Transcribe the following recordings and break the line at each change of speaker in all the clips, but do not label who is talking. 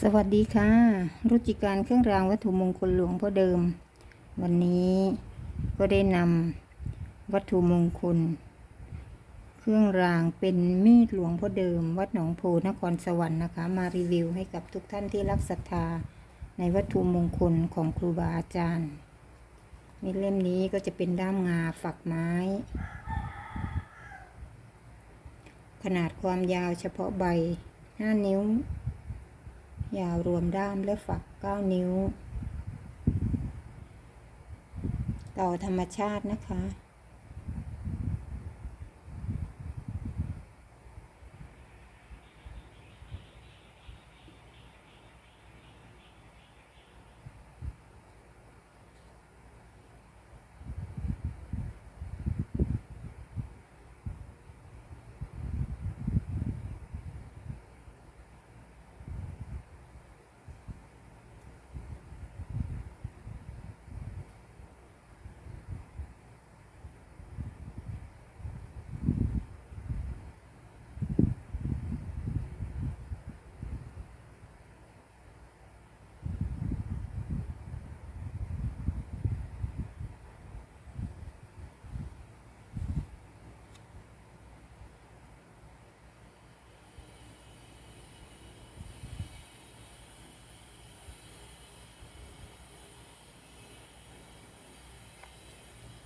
สวัสดีค่ะ รุจิการเครื่องรางวัตถุมงคลหลวงพ่อเดิม วันนี้ก็ได้นำวัตถุมงคล เครื่องรางเป็นมีดหลวงพ่อเดิม วัดหนองโพนครสวรรค์นะคะ มารีวิวให้กับทุกท่านที่รักศรัทธาในวัตถุมงคลของครูบาอาจารย์ในเล่มนี้ก็จะเป็นด้ามงาฝักไม้ ขนาดความยาวเฉพาะใบ 5 นิ้ว ยาวรวมด้ามและฝัก 9 นิ้ว ต่อธรรมชาตินะคะ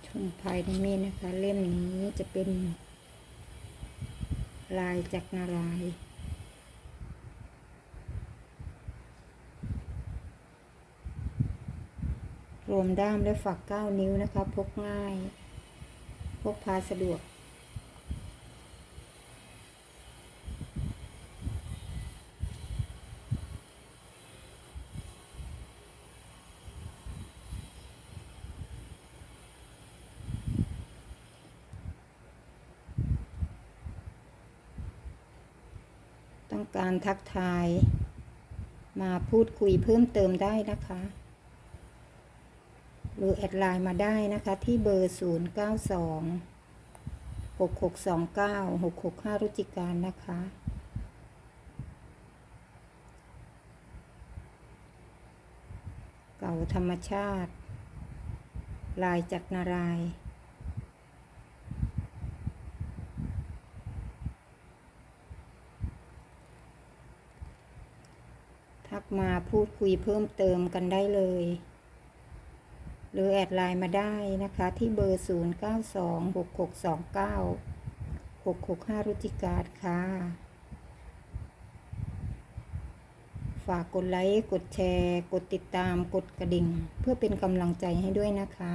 ชมภายในเมีดนะคะ เล่มนี้จะเป็น ลายจากนาราย รวมด้ามและฝัก 9 นิ้วนะคะ พกง่าย พกพาสะดวก ต้องการทักทาย มาพูดคุยเพิ่มเติมได้นะคะ หรือแอดไลน์มาได้นะคะ ที่เบอร์ 0 9 2 6 6 2 9 6 6 5 รุจิการนะคะเก่าธรรมชาติ ลายจากนารายณ์ ทักมาพูดคุยเพิ่มเติมกันได้เลย หรือแอดไลน์มาได้นะคะ ที่เบอร์ 0 9 2 6 6 2 9 6 6 5 รุจิการค่ะ ฝากกดไลค์ กดแชร์ กดติดตาม กดกระดิ่ง เพื่อเป็นกำลังใจให้ด้วยนะคะ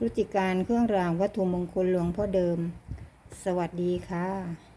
รุจิการเครื่องรางวัตถุมงคลหลวงพ่อเดิม สวัสดีค่ะ